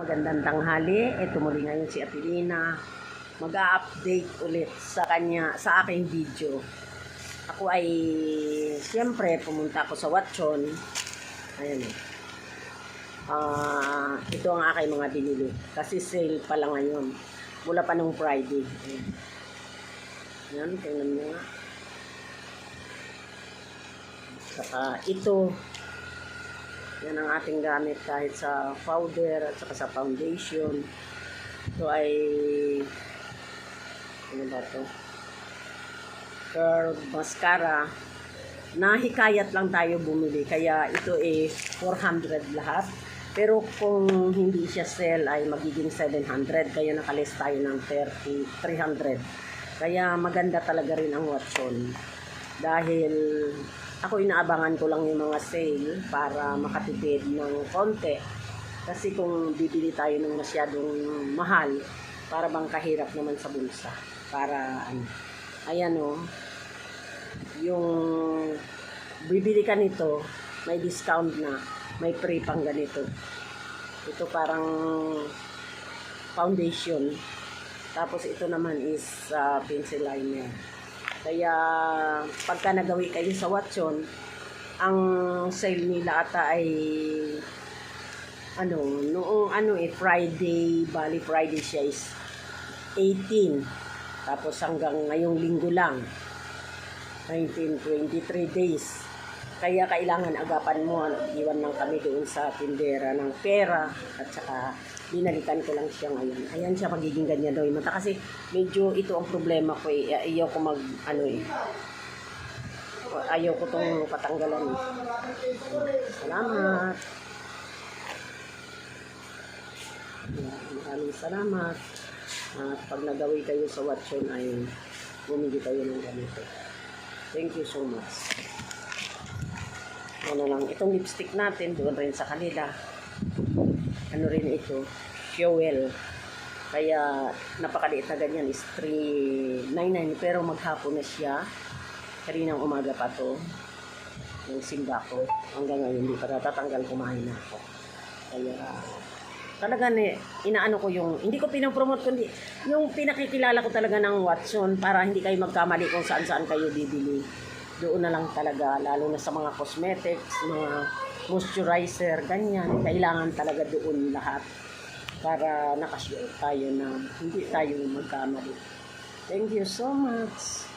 Magandang tanghali. Ito muli ngayon si Atilina. Mag-a-update ulit sa kanya, sa aking video. Ako ay, siyempre, pumunta ako sa Watson. Ayan eh. Ah, ito ang aking mga binili. Kasi sale pa lang ngayon. Mula pa nung Friday. Ayan. Yan, tingnan nyo nga. Saka ito, yan ang ating gamit kahit sa powder at saka sa foundation. Ito ay ano ba to? Curve mascara. Nahikayat lang tayo bumili kaya ito eh 400 lahat. Pero kung hindi siya sale ay magiging 700 kaya nakalis tayo ng 30, 300. Kaya maganda talaga rin ang Watson. Dahil ako inaabangan ko lang yung mga sale para makatipid ng konti. Kasi kung bibili tayo ng masyadong mahal, para bang kahirap naman sa bulsa. Para ano, ayan o, yung bibili ka nito, may discount na, may free pang ganito. Ito parang foundation. Tapos ito naman is uh, pencil liner. Kaya pagka nagawi kayo sa Watson, ang sale nila ata ay ano, noong ano eh, Friday, bali Friday siya is 18. Tapos hanggang ngayong linggo lang, 19, 23 days. Kaya kailangan agapan mo, iwan lang kami doon sa tindera ng pera at saka binalikan ko lang siya ngayon. Ayan siya magiging ganyan daw yung mata kasi medyo ito ang problema ko eh. Ayaw ko mag ano eh. Ayaw ko tong patanggalan eh. Salamat. Maraming salamat. At pag nagawi kayo sa Watson ay bumili kayo ng ganito. Thank you so much. Ano lang, itong lipstick natin doon rin sa kanila. Ano rin ito, fuel. Kaya napakaliit na ganyan is 399 pero maghapon na siya. Karinang umaga pa to. Yung simba ko. Hanggang ngayon hindi pa natatanggal kumain na ako. Kaya talaga ni inaano ko yung hindi ko pinopromote kundi yung pinakikilala ko talaga ng Watson para hindi kayo magkamali kung saan saan kayo bibili doon na lang talaga lalo na sa mga cosmetics mga moisturizer ganyan. Kailangan talaga doon lahat para nakasure tayo na hindi tayo magkamali. Thank you so much